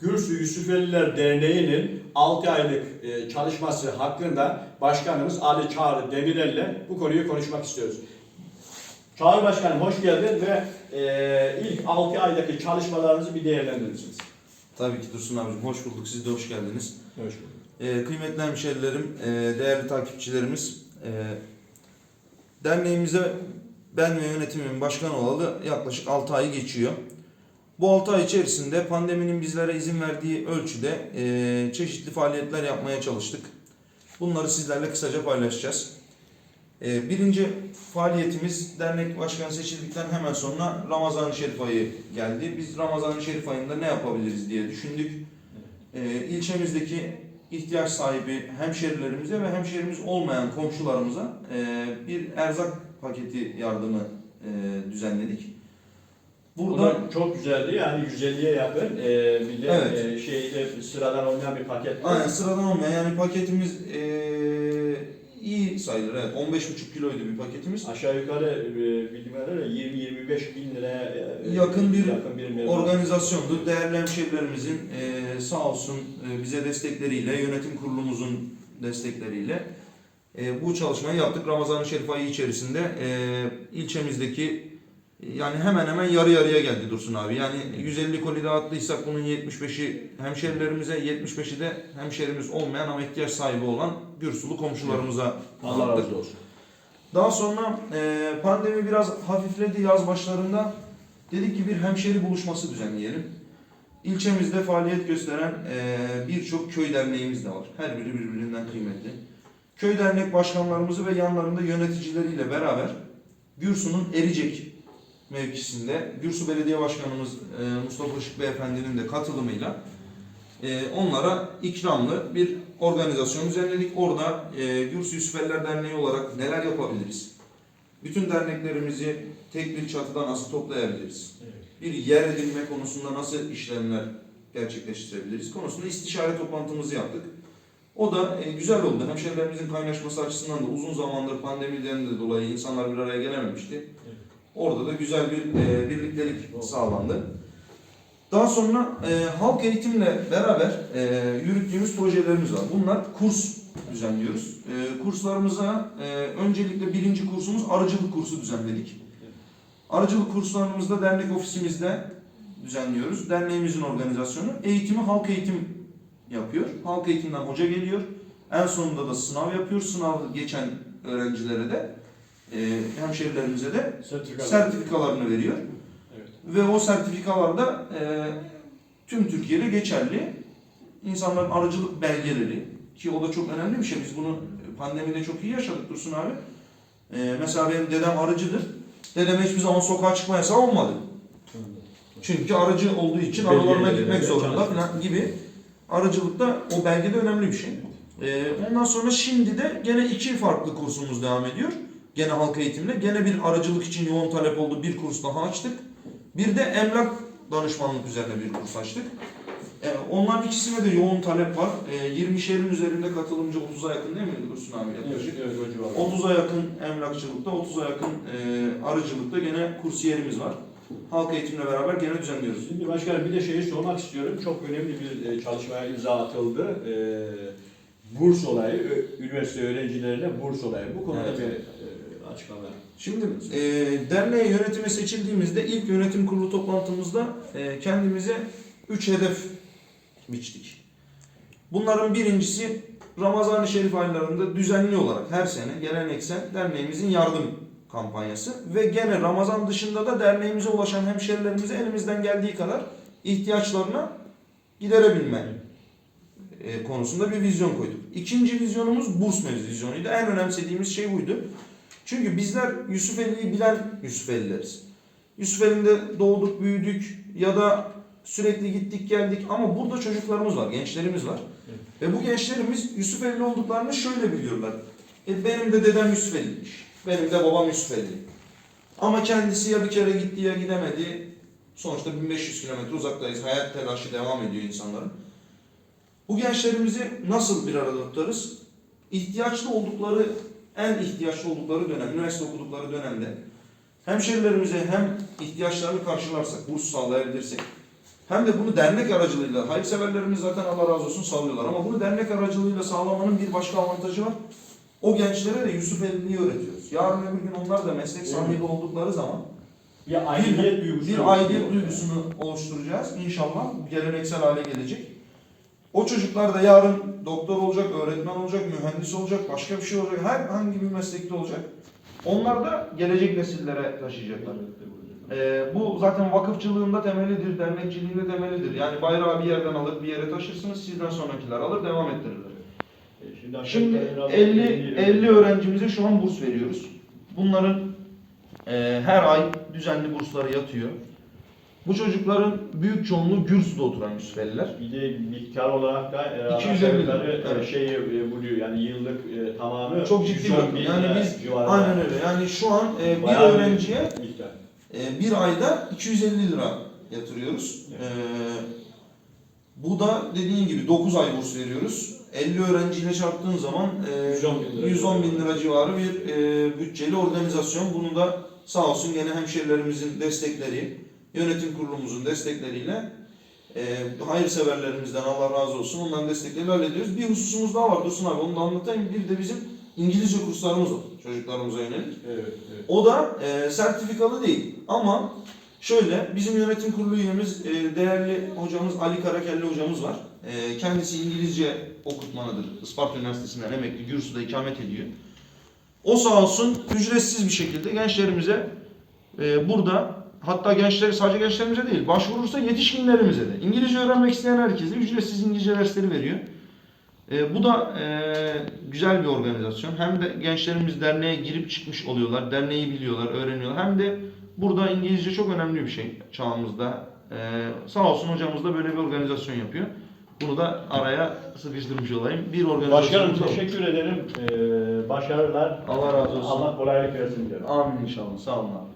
Gürsü Yusufeliler Derneği'nin 6 aylık e, çalışması hakkında Başkanımız Ali Çağrı Demirel'le bu konuyu konuşmak istiyoruz. Çağrı Başkanım hoş geldin ve e, ilk 6 aydaki çalışmalarınızı bir değerlendirir misiniz? Tabii ki Dursun abicim hoş bulduk. Siz de hoş geldiniz. Hoş bulduk. Ee, kıymetli hemşerilerim, e, değerli takipçilerimiz, e, derneğimize ben ve yönetimimin başkanı olalı yaklaşık 6 ayı geçiyor. Bu 6 ay içerisinde pandeminin bizlere izin verdiği ölçüde e, çeşitli faaliyetler yapmaya çalıştık. Bunları sizlerle kısaca paylaşacağız. E, birinci faaliyetimiz dernek başkanı seçildikten hemen sonra Ramazan-ı Şerif ayı geldi. Biz Ramazan-ı Şerif ayında ne yapabiliriz diye düşündük. E, ilçemizdeki ihtiyaç sahibi hemşerilerimize ve hemşerimiz olmayan komşularımıza e, bir erzak paketi yardımı e, düzenledik. Burada Burada çok güzeldi yani 150'ye yakın e, de Evet. e, şeyde sıradan olmayan bir paket. aynen sıradan olmayan yani paketimiz e, iyi sayılır. Evet 15,5 kiloydu bir paketimiz. Aşağı yukarı e, bildiğim kadarıyla 20-25 bin liraya e, Yakın bir yakın bir meblağ. Organizasyondu. Değerli hemşerilerimizin e, sağ olsun e, bize destekleriyle, yönetim kurulumuzun destekleriyle e, bu çalışmayı yaptık. Ramazan-ı Şerif ayı içerisinde e, ilçemizdeki yani hemen hemen yarı yarıya geldi Dursun abi. Yani 150 koli dağıttıysak bunun 75'i hemşerilerimize, 75'i de hemşerimiz olmayan ama ihtiyaç sahibi olan Gürsulu komşularımıza Allah dağıttık. razı olsun. Daha sonra e, pandemi biraz hafifledi yaz başlarında. Dedik ki bir hemşeri buluşması düzenleyelim. İlçemizde faaliyet gösteren e, birçok köy derneğimiz de var. Her biri birbirinden kıymetli. Köy dernek başkanlarımızı ve yanlarında yöneticileriyle beraber Gürsu'nun Ericek mevkisinde Gürsu Belediye Başkanımız e, Mustafa Işık Beyefendi'nin de katılımıyla e, onlara ikramlı bir organizasyon düzenledik. Orada e, Gürsü Yusufeliler Derneği olarak neler yapabiliriz? Bütün derneklerimizi tek bir çatıda nasıl toplayabiliriz? Bir yer edinme konusunda nasıl işlemler gerçekleştirebiliriz konusunda istişare toplantımızı yaptık. O da e, güzel oldu. Hemşehrilerimizin kaynaşması açısından da uzun zamandır pandemiden de dolayı insanlar bir araya gelememişti. Orada da güzel bir e, birliktelik sağlandı. Daha sonra e, halk eğitimle beraber e, yürüttüğümüz projelerimiz var. Bunlar kurs düzenliyoruz. E, kurslarımıza e, öncelikle birinci kursumuz arıcılık kursu düzenledik. Arıcılık kurslarımızda dernek ofisimizde düzenliyoruz. Derneğimizin organizasyonu. Eğitimi halk eğitim yapıyor. Halk eğitimden hoca geliyor. En sonunda da sınav yapıyor. Sınav geçen öğrencilere de e, hemşerilerimize de Sertifika. sertifikalarını veriyor. Evet. Ve o sertifikalar da e, tüm Türkiye'de geçerli. İnsanların arıcılık belgeleri ki o da çok önemli bir şey. Biz bunu pandemide çok iyi yaşadık Dursun abi. E, mesela benim dedem arıcıdır. Dedem hiçbir zaman sokağa çıkma yasağı olmadı. Çünkü arıcı olduğu için aralarına gitmek zorunda falan gibi. Arıcılıkta o belge de önemli bir şey. E, ondan sonra şimdi de gene iki farklı kursumuz devam ediyor. Gene halk eğitimle. Gene bir arıcılık için yoğun talep oldu. Bir kurs daha açtık. Bir de emlak danışmanlık üzerine bir kurs açtık. E, onların ikisine de yoğun talep var. E, 20 şehrin üzerinde katılımcı 30'a yakın değil mi Dursun abi yaklaşık? Evet, evet, o civarda. 30'a yakın emlakçılıkta, 30'a yakın e, arıcılıkta gene kursiyerimiz var. Halk eğitimle beraber gene düzenliyoruz. Şimdi başkanım bir de şeyi sormak istiyorum. Çok önemli bir e, çalışmaya imza atıldı. E, burs olayı, üniversite öğrencilerine burs olayı. Bu konuda Evet. bir e, açıklama. Şimdi e, derneğe yönetime seçildiğimizde ilk yönetim kurulu toplantımızda e, kendimize 3 hedef biçtik. Bunların birincisi Ramazan-ı Şerif aylarında düzenli olarak her sene geleneksel derneğimizin yardım kampanyası ve gene Ramazan dışında da derneğimize ulaşan hemşerilerimize elimizden geldiği kadar ihtiyaçlarına giderebilme e, konusunda bir vizyon koyduk. İkinci vizyonumuz burs mevzu vizyonuydu. En önemsediğimiz şey buydu. Çünkü bizler Yusufeli'yi bilen Yusufelileriz. Yusufeli'nde doğduk, büyüdük ya da sürekli gittik geldik ama burada çocuklarımız var, gençlerimiz var. Evet. Ve bu gençlerimiz Yusufeli olduklarını şöyle biliyorlar. E benim de dedem Yusufeli'ymiş. Benim de babam Yusufeli. Ama kendisi ya bir kere gitti ya gidemedi. Sonuçta 1500 kilometre uzaktayız. Hayat telaşı devam ediyor insanların. Bu gençlerimizi nasıl bir arada tutarız? İhtiyaçlı oldukları, en ihtiyaçlı oldukları dönem, üniversite okudukları dönemde hemşerilerimize hem ihtiyaçlarını karşılarsak, burs sağlayabilirsek, hem de bunu dernek aracılığıyla, hayırseverlerimiz zaten Allah razı olsun sağlıyorlar ama bunu dernek aracılığıyla sağlamanın bir başka avantajı var. O gençlere de Yusuf Elli'yi öğretiyoruz. Yarın öbür gün onlar da meslek sahibi oldukları zaman Bir aidiyet duygusu. bir aidiyet duygusunu oluşturacağız. İnşallah geleneksel hale gelecek. O çocuklar da yarın doktor olacak, öğretmen olacak, mühendis olacak, başka bir şey olacak, herhangi bir meslekte olacak. Onlar da gelecek nesillere taşıyacaklar. Ee, bu zaten vakıfçılığında temelidir, dernekçiliğinde temelidir. Yani bayrağı bir yerden alır bir yere taşırsınız, sizden sonrakiler alır, devam ettirirler. Şimdi 50 50 öğrencimize şu an burs veriyoruz. Bunların e, her ay düzenli bursları yatıyor. Bu çocukların büyük çoğunluğu Gürsü'de oturan Yusufeliler. Bir de miktar olarak da e, 250 aşağı yukarı, evet. e, şeyi e, buluyor yani yıllık e, tamamı Çok ciddi 110 bir bin Yani biz civarında aynen öyle. Yani şu an e, bir Bayağı öğrenciye miktar. e, bir ayda 250 lira yatırıyoruz. E, bu da dediğin gibi 9 ay burs veriyoruz. 50 öğrenciyle çarptığın zaman e, 110 bin lira 110 bin lira civarı bir e, bütçeli organizasyon. Bunu da sağ olsun gene hemşerilerimizin destekleri, yönetim kurulumuzun destekleriyle e, hayırseverlerimizden Allah razı olsun onların destekleriyle hallediyoruz. Bir hususumuz daha var Dursun abi onu da anlatayım. Bir de bizim İngilizce kurslarımız var çocuklarımıza yönelik. Evet, evet. O da e, sertifikalı değil ama şöyle bizim yönetim kurulu üyemiz e, değerli hocamız Ali Karakelli hocamız var. E, kendisi İngilizce okutmanıdır. Isparta Üniversitesi'nden emekli Gürsü'de ikamet ediyor. O sağ olsun ücretsiz bir şekilde gençlerimize e, burada hatta gençler sadece gençlerimize değil başvurursa yetişkinlerimize de İngilizce öğrenmek isteyen herkese ücretsiz İngilizce dersleri veriyor. E, bu da e, güzel bir organizasyon. Hem de gençlerimiz derneğe girip çıkmış oluyorlar. Derneği biliyorlar, öğreniyorlar. Hem de burada İngilizce çok önemli bir şey çağımızda. E, sağ olsun hocamız da böyle bir organizasyon yapıyor. Bunu da araya sıkıştırmış olayım. Bir organizasyon. Başkanım teşekkür ederim. Ee, başarılar. Allah razı olsun. Allah kolaylık versin diyorum. Amin inşallah. Sağ olun abi.